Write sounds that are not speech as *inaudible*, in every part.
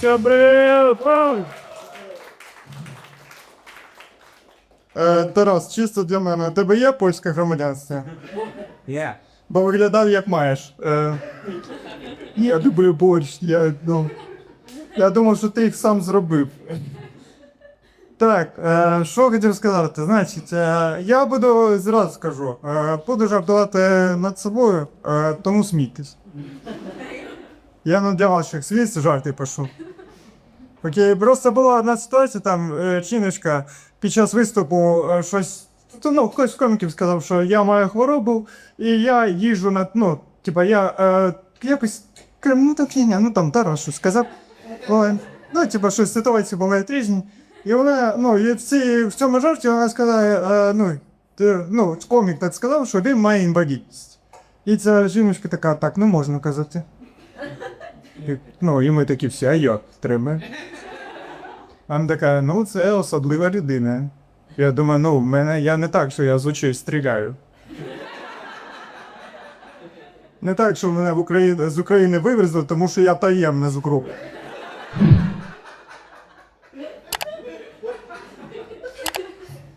Привет! Е, Тарас, чисто для мене. У тебе є польське громадянство? Є. Бо виглядав як маєш. Е, я люблю борщ, я, ну, я думав, що ти їх сам зробив. Так, е, що хотів сказати? Значить, е, я буду зразу скажу, е, буду жартувати над собою, е, тому смійтесь. Я не для ваших жарти пишу. Окей, просто була одна ситуація, там е, під час виступу е, щось. Ну, хтось з коміків сказав, що я маю хворобу, і я їжу на. Ну, типа, я е, якось. Ну так фігня, ну там щось сказав. Ой, ну, типа, щось ситуації бувають різні. І вона, ну, і в, цій, в цьому жарті вона сказала, е, ну, ти, ну, комік так сказав, що він має інвалідність. І ця жіночка така, так не можна казати. Ну, і ми такі всі, а як треба? Вона така, ну це особлива людина. Я думаю, ну в мене я не так, що я з очей стріляю. Не так, що мене в Україні, з України вивезли, тому що я таємне з Укропу.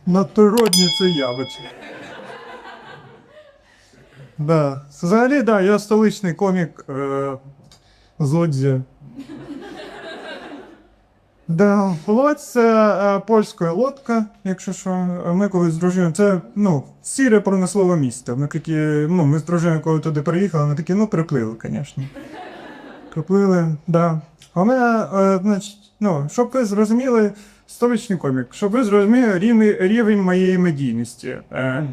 Надприродні це явище. Да. Взагалі, да, я столичний комік е, з Лодзі. Да, Лодь це польська лодка, якщо що. Ми коли з дружиною, це ну, сіре промислове місто. Ми такі, ну, ми з дружиною, коли туди приїхали, ми такі, ну, приплили, звісно. Приплили, да. А у мене, е, значить, ну, щоб ви зрозуміли, столичний комік, щоб ви зрозуміли рівень, рівень моєї медійності. Е,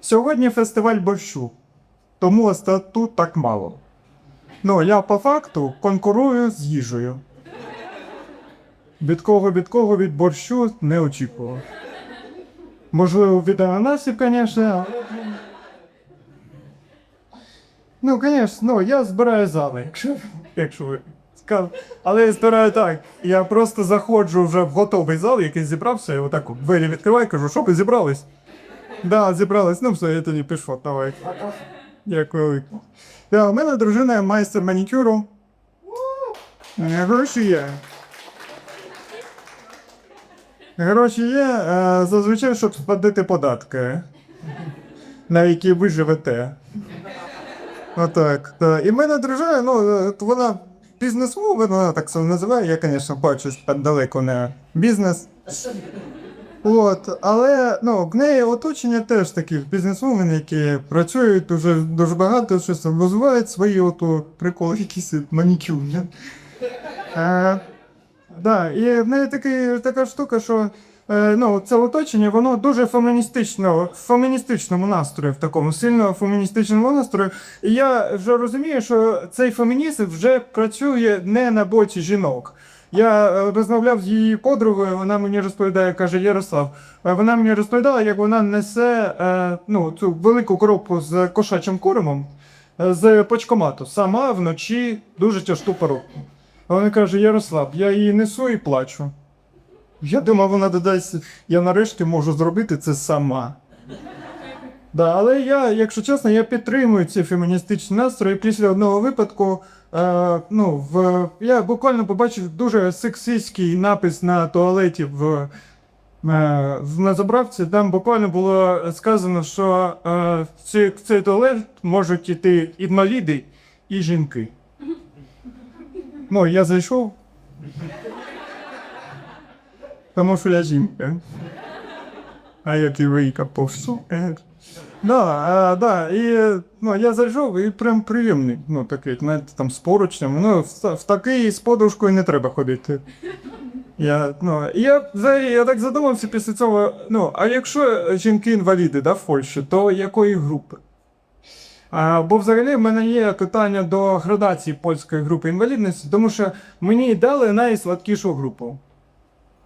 сьогодні фестиваль борщу, тому тут так мало. Ну, я по факту конкурую з їжею. Від кого від кого від борщу не очікував. Можливо, від ананасів, звісно. Ну, звісно, ну, я збираю зали, якщо, якщо ви скажете. Але я збираю так. Я просто заходжу вже в готовий зал, який зібрався, і отак от двері відкриваю, кажу, що ви зібрались? Да, зібрались. Ну все, я тоді пішов, давай. Дякую. Да, у мене дружина майстер манікюру. Е, Гроші є. Гроші є, е, зазвичай, щоб сплатити податки, на які ви живете. Отак. так. І мене дружина, ну, е, вона бізнесвумен, вона так себе називає. Я, звісно, бачу далеко не бізнес. От, але ну, в неї оточення теж таких бізнесвумен, які працюють дуже, дуже багато, щось розвивають свої ото приколи, якісь манікюрні. Е, Да, і в неї такий, така штука, що е, ну, це оточення, воно дуже феміністично, в феміністичному настрої, в такому сильно феміністичному настрої. І я вже розумію, що цей фемінізм вже працює не на боці жінок. Я е, розмовляв з її подругою, вона мені розповідає, каже Ярослав. е, Вона мені розповідала, як вона несе е, ну, цю велику коробку з кошачим кормом з почкомату сама вночі дуже тяжку коробку. Вона каже: Ярослав, я її несу і плачу. Я думав, вона додасть, я нарешті можу зробити це сама. Да, але я, якщо чесно, я підтримую ці феміністичні настрої. Після одного випадку е, ну, в, я буквально побачив дуже сексистський напис на туалеті в, е, на заправці. Там буквально було сказано, що е, в, цей, в цей туалет можуть іти інваліди і жінки. Ну, я зайшов. Тому що я жінка. А я тівийка повсу. Е. Да, а, да, і ну, я зайшов і прям приємний. Ну, такий, знаєте, там з поручнем. Ну, в, в такий з подушкою не треба ходити. Я, ну, я, взагалі, я так задумався після цього. Ну, а якщо жінки-інваліди да, в Польщі, то якої групи? А, бо взагалі в мене є питання до градації польської групи інвалідності, тому що мені дали найслабкішу групу.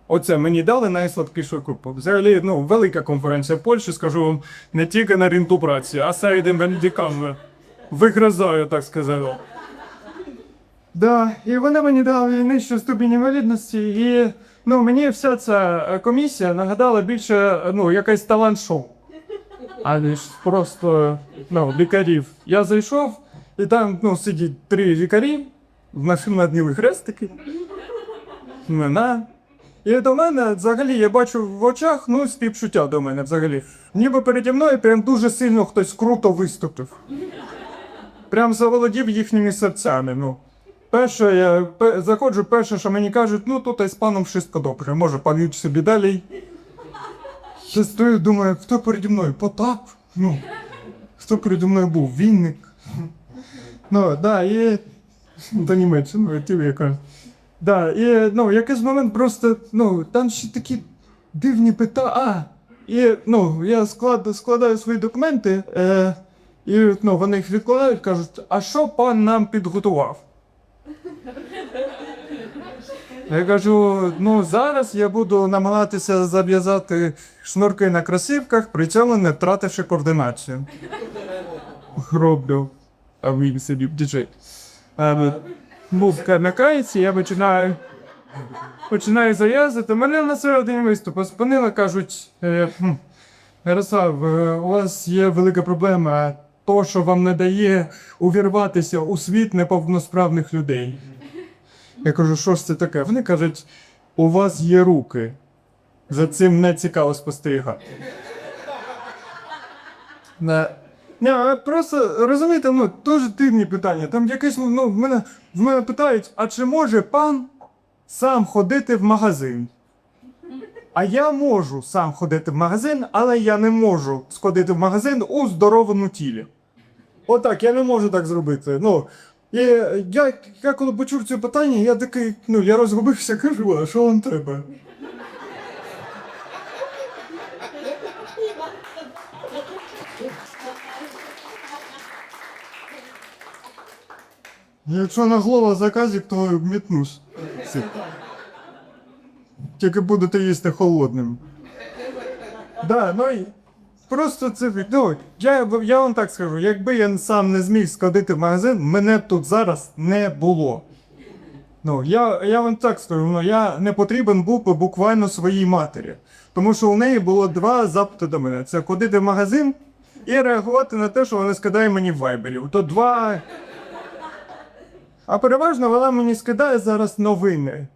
Оце мені дали найслабкішу групу. Взагалі, ну, велика конференція в Польщі, скажу вам, не тільки на ринку праці, а серед інвалідиками. Вигризаю, так сказати. Да, і вони мені дали нижчу ступінь інвалідності, і ну, мені вся ця е, комісія нагадала більше ну, якесь талант-шоу аніж просто ну, лікарів. Я зайшов, і там ну, сидять три лікарі, в машину надніли хрестики. Імена. І до мене взагалі я бачу в очах ну, співчуття до мене взагалі. Ніби переді мною прям дуже сильно хтось круто виступив. Прям заволодів їхніми серцями. Ну. Перше, я пе- заходжу, перше, що мені кажуть, ну тут із паном wszystko добре, може пан собі далі. Я стою, думаю, хто переді мною? Потап? Ну, хто переді мною був? Вінник. Ну, да, і. До Німеччини, ті яка. Да, і ну, якийсь момент просто, ну, там ще такі дивні питання. І ну, я склад, складаю свої документи, е, і ну, вони їх відкладають, кажуть, а що пан нам підготував? Я кажу, ну зараз я буду намагатися зав'язати шнурки на кросівках, при цьому не втративши координацію. Роблю. А він собі діджей. Е, Музика вмикається, я починаю. Починаю зав'язати. Мене на середині виступу спинили, кажуть, е, Ярослав, е, у вас є велика проблема. То, що вам не дає увірватися у світ неповносправних людей. Я кажу, що ж це таке? Вони кажуть, у вас є руки. За цим не цікаво спостерігати. Не, просто розумієте, ну дуже дивні питання. Там якесь, ну, в мене, в мене питають, а чи може пан сам ходити в магазин? А я можу сам ходити в магазин, але я не можу сходити в магазин у здоровому тілі. Отак, я не можу так зробити. Ну, і я, я коли почув це питання, я такий, ну, я розгубився, кажу, а що вам треба? Якщо на голова заказик, то метнусь. Тільки будете їсти холодним. Да, ну і просто це ну, я, я вам так скажу, якби я сам не зміг сходити в магазин, мене тут зараз не було. Ну, я, я вам так скажу, ну, я не потрібен був би буквально своїй матері. Тому що у неї було два запити до мене: це ходити в магазин і реагувати на те, що вона скидає мені в вайбері. То два. А переважно вона мені скидає зараз новини.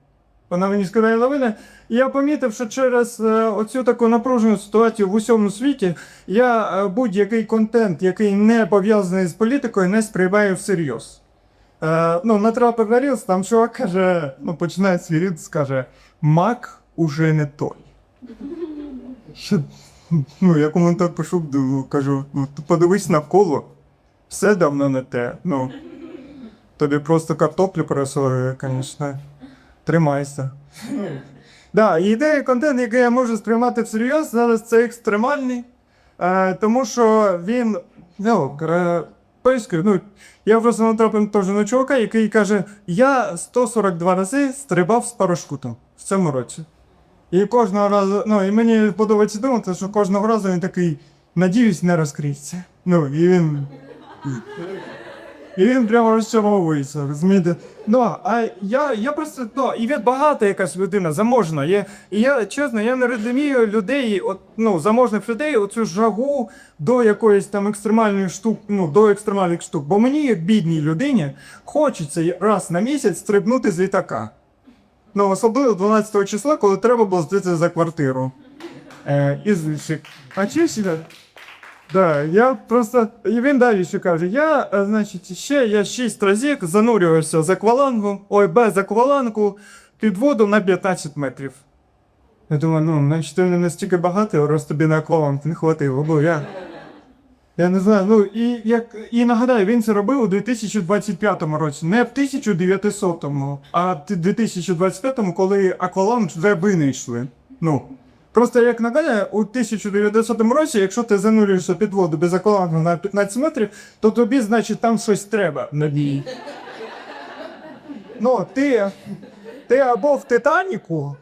Вона мені скидає новини. І я помітив, що через е, оцю таку напружену ситуацію в усьому світі я е, будь-який контент, який не пов'язаний з політикою, не сприймаю всерйоз. Е, ну, натрапив на Рілс, там чувак каже, ну, починає свій Рілс, каже, Мак уже не той. Що, ну, я коментар пишу, кажу, ну, подивись навколо, все давно не те. Ну, тобі просто картоплю пересорює, звісно. Тримайся. Да, ідея контент, який я можу сприймати всерйоз, зараз це екстремальний. Е, тому що він. Ну, кра- ну, я просто натрапив теж на чувака, який каже: я 142 рази стрибав з парашутом в цьому році. І кожного разу, ну, і мені подобається думати, що кожного разу він такий, надіюсь, не розкриється. Ну, і він. І він прямо розчаровується, розумієте? Ну, а я, я просто, ну, і він багата якась людина, заможна. Я, і я, чесно, я не розумію людей, от, ну, заможних людей, оцю жагу до якоїсь там екстремальної штук, ну, до екстремальних штук. Бо мені, як бідній людині, хочеться раз на місяць стрибнути з літака. Ну, особливо 12 числа, коли треба було здати за квартиру. Е, і. А чи сюди? Да, я просто. І він далі ще каже: я, е, значить, ще я шість разів занурювався з аквалангу, ой, без аквалангу під воду на 15 метрів. Я думаю, ну, значить, ти не настільки багатий, раз тобі на акваланг не хватило, бо я. Я не знаю, ну і як і нагадаю, він це робив у 2025 році, не в 1900-му, а в 2025-му, коли акваланг вже винайшли. Ну. Просто як нагадаю, у 1900 році, якщо ти занурюєшся під воду без аквалангу на 15 метрів, то тобі, значить, там щось треба на дні. Ну, ти, ти або в Титаніку,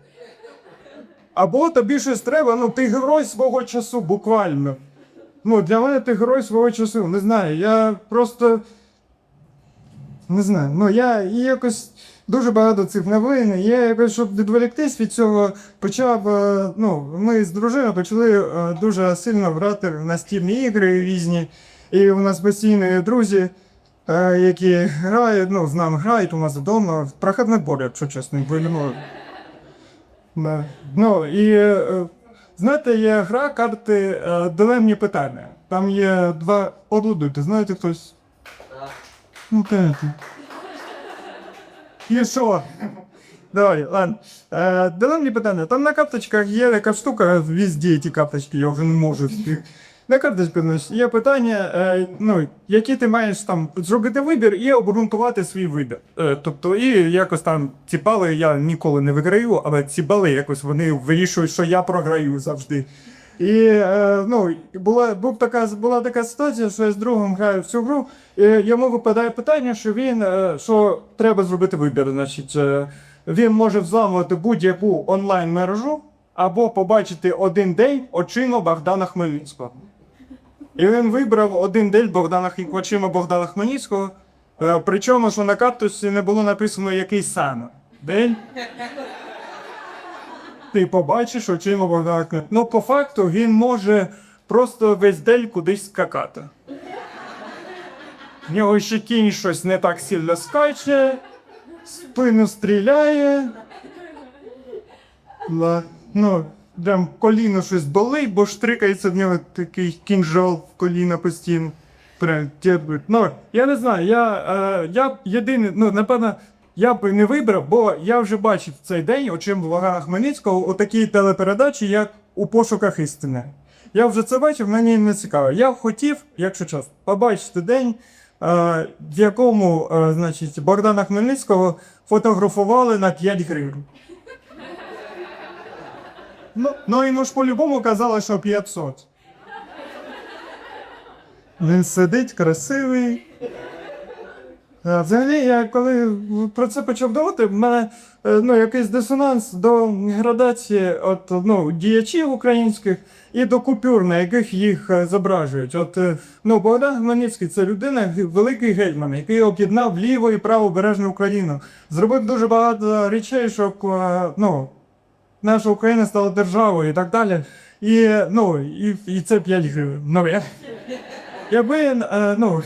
або тобі щось треба, ну ти герой свого часу, буквально. Ну, для мене ти герой свого часу. Не знаю, я просто. Не знаю. Ну я якось дуже багато цих новин. Я якось, щоб відволіктись від цього, почав. е, Ну, ми з дружиною почали е, дуже сильно грати в настільні ігри різні. І у нас постійно є друзі. е, які грають, ну, з нами грають у нас вдома. Проходний бор, якщо чесно, бо, ну, ну і знаєте, є гра карти дилемні питання. Там є два одудуйте, знаєте хтось? Ну, так. І що? Давай, ладно. Е, дилемні питання. Там на карточках є така штука, везде ті карточки, я вже не можу. На карточках значить, є питання, е, ну, які ти маєш там зробити вибір і обґрунтувати свій вибір. Е, тобто, і якось там ці бали я ніколи не виграю, але ці бали якось вони вирішують, що я програю завжди. І е, ну, була, був така, була така ситуація, що я з другом граю в цю гру, і йому випадає питання, що він е, що треба зробити вибір. Значить, е, він може взламувати будь-яку онлайн-мережу або побачити один день очима Богдана Хмельницького. І він вибрав один день Богдана очима Богдана Хмельницького. е, Причому, що на карточці не було написано який саме день. Ти побачиш очима Богдана. Ну, по факту, він може просто весь день кудись скакати. В нього ще кінь щось не так сильно скаче, спину стріляє. Ла- Ну, прям коліно щось болить, бо штрикається в нього такий кінжал в коліна постійно. Прям. Ну, я не знаю, я, е, я єдиний, ну, напевно, я б не вибрав, бо я вже бачив цей день, очим Богдана Хмельницького, у такій телепередачі, як у пошуках істини. Я вже це бачив, мені не цікаво. Я хотів, якщо чесно, побачити день, е, в якому, е, значить, Богдана Хмельницького фотографували на 5 гривень. Ну, ну йому ж по-любому казали, що 500. Він сидить красивий. А взагалі, я коли про це почав думати, в мене е, ну, якийсь дисонанс до градації от, ну, діячів українських і до купюр, на яких їх е, зображують. От, е, ну, Богдан Хмельницький це людина, великий гетьман, який об'єднав ліву і правобережну Україну. Зробив дуже багато речей, щоб е, ну, наша Україна стала державою і так далі. І, ну, і, і це 5 гривень. Ну, я, якби, е, ну,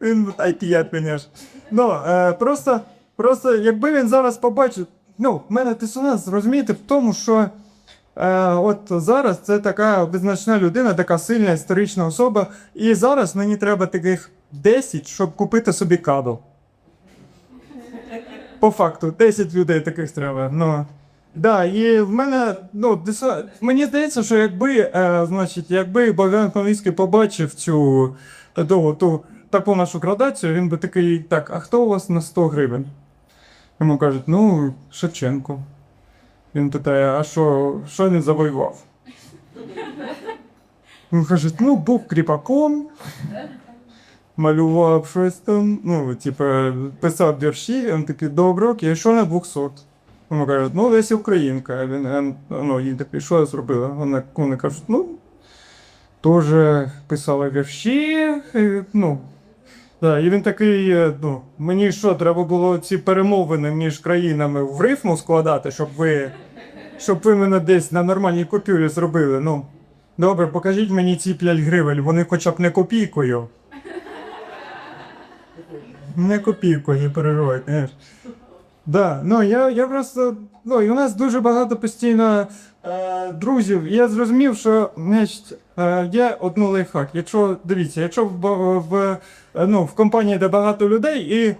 він IT, звісно. Ну, е, просто, просто, якби він зараз побачив, ну, в мене дисонанс, розумієте, в тому, що е, от зараз це така визначна людина, така сильна історична особа, і зараз мені треба таких 10, щоб купити собі кадл. По факту, 10 людей таких треба. Ну. Да, і в мене, ну, дисо... мені здається, що якби, е, значить, якби Богдан Хмельницький побачив цю ту, ту таку нашу градацію, він би такий, так, а хто у вас на 100 гривень? Йому кажуть, ну, Шевченко. Він питає, а що, що він завоював? Він каже, ну, був кріпаком, малював щось там, ну, типу, писав вірші, він такий, добре, окей, що на 200? Вона каже, ну Леся Українка. Він, ну, їй що я зробила? Вона, вони кажуть, ну, теж писала вірші, ну. Да, і він такий, е, ну, мені що, треба було ці перемовини між країнами в рифму складати, щоб ви, щоб ви мене десь на нормальній купюрі зробили. Ну, добре, покажіть мені ці 5 гривень, вони хоча б не копійкою. Не копійкою, знаєш. Да, ну я, я просто. Ну, і у нас дуже багато постійно е, друзів. І я зрозумів, що значить, є одну лайфхак. Якщо дивіться, якщо в, в, е, ну, в компанії де багато людей, і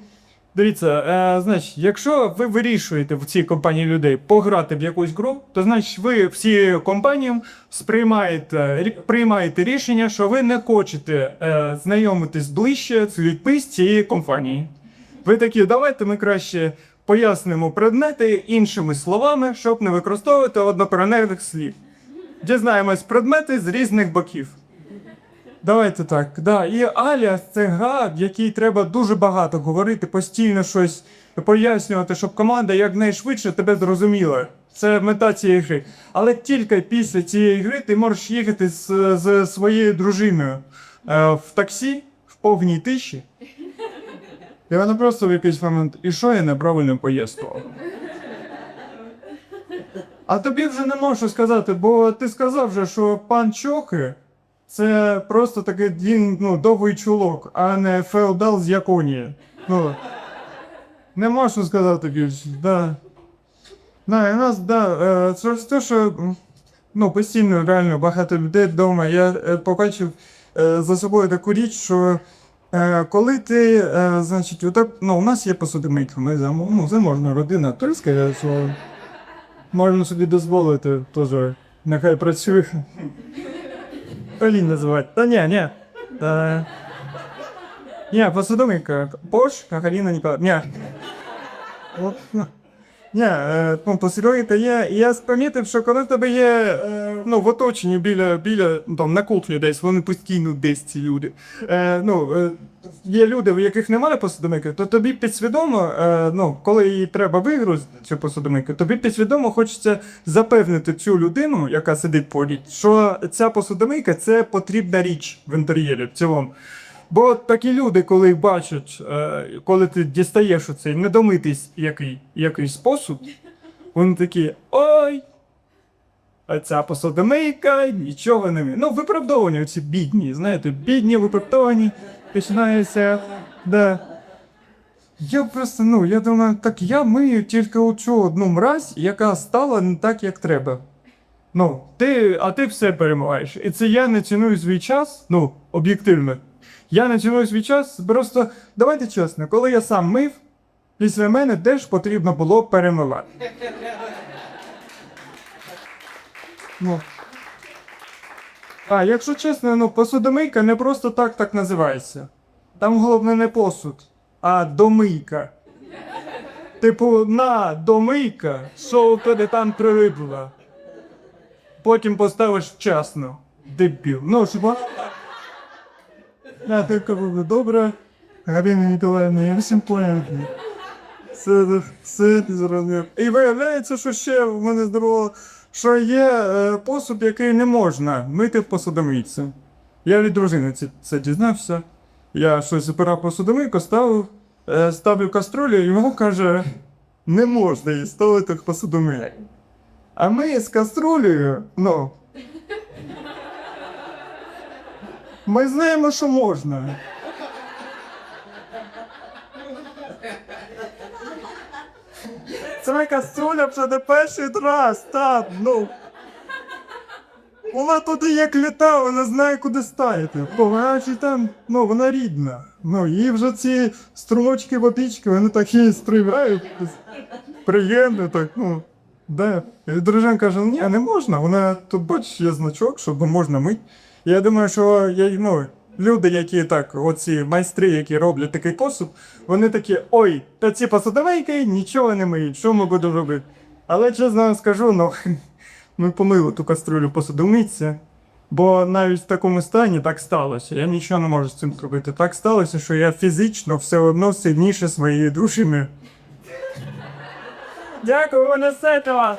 дивіться, е, значить, якщо ви вирішуєте в цій компанії людей пограти в якусь гру, то значить ви всі компаніям сприймаєте, приймаєте рішення, що ви не хочете е, знайомитись ближче з людьми з цієї компанії. Ви такі, давайте ми краще пояснимо предмети іншими словами, щоб не використовувати однокореневих слів. Дізнаємось предмети з різних боків. Давайте так. Да. І Аля це гра, в якій треба дуже багато говорити, постійно щось пояснювати, щоб команда якнайшвидше тебе зрозуміла. Це мета цієї гри. Але тільки після цієї гри ти можеш їхати з, з своєю дружиною е, в таксі в повній тиші. І вона просто в якийсь момент, і що я неправильно пояснював? А тобі вже не можу сказати, бо ти сказав вже, що пан Чохи Це просто такий він, ну, довгий чулок, а не феодал з Японії. Ну, не можу сказати більше. Да. Да, і нас, да, е, через те, що ну, постійно реально багато людей вдома. Я е, побачив е, за собою таку річ, що е, коли ти, е, значить, отак, ну, у нас є посудомийка, ми ну, заможна родина, тульська, що можна собі дозволити теж, нехай працює. Полін називати. Та ні, ні. Та... Ні, посудомийка. Пош, Галина Ніколаївна. Ні. Ні, е, ну, є. І я помітив, що коли в тебе є е, ну, в оточенні біля, біля ну, там, на кухні десь, вони постійно десь ці люди. Е, ну, є люди, в яких немає посудомийки, то тобі підсвідомо, ну, коли їй треба вигрузити цю посудомийку, тобі підсвідомо хочеться запевнити цю людину, яка сидить поряд, що ця посудомийка це потрібна річ в інтер'єрі в цілому. Бо такі люди, коли бачать, е, коли ти дістаєш оцей недомитий який, якийсь посуд, вони такі ой. А ця посудомийка нічого не вміє. Ну, виправдовування ці бідні, знаєте, бідні виправдовані починаються. Да. Я просто, ну, я думаю, так я мию тільки оцю одну мразь, яка стала не так, як треба. Ну, ти, а ти все перемагаєш. І це я не ціную свій час, ну, об'єктивно. Я не ціную свій час, просто давайте чесно, коли я сам мив, після мене теж потрібно було перемивати. Ну. А, якщо чесно, ну посудомийка не просто так так називається. Там головне не посуд, а домийка. Типу, на домийка, що у тебе там прилипло. Потім поставиш вчасно. Дебіл. Ну, щоб я тільки буду добре. Галина Ніколаївна, я всім поняв. Все, все ти зрозумів. І виявляється, що ще в мене здорово, що є е, посуд, який не можна мити в посудомийці. Я від дружини це, це дізнався. Я щось збирав посудомийку, ставив, е, ставлю каструлю, і вона каже, не можна її ставити в посудомийку. А ми з каструлею, ну, Ми знаємо, що можна. Це каструля вже не перший раз, так, ну. Вона туди як літа, вона знає, куди ставити. Бо там, ну, вона рідна. Ну, їй вже ці струмочки водички, вони такі стріляють. Приємно, так, ну. Да. І дружина каже, ні, не можна. Вона тут бачиш, є значок, що можна мити. Я думаю, що я, ну, люди, які так, оці майстри, які роблять такий посуд, вони такі, ой, та ці посудовейки нічого не миють, що ми будемо робити? Але чесно скажу, ну, *laughs* ми помили ту каструлю посудовниці, бо навіть в такому стані так сталося. Я нічого не можу з цим зробити. Так сталося, що я фізично все одно сильніше своєї дружини. Дякую, вас!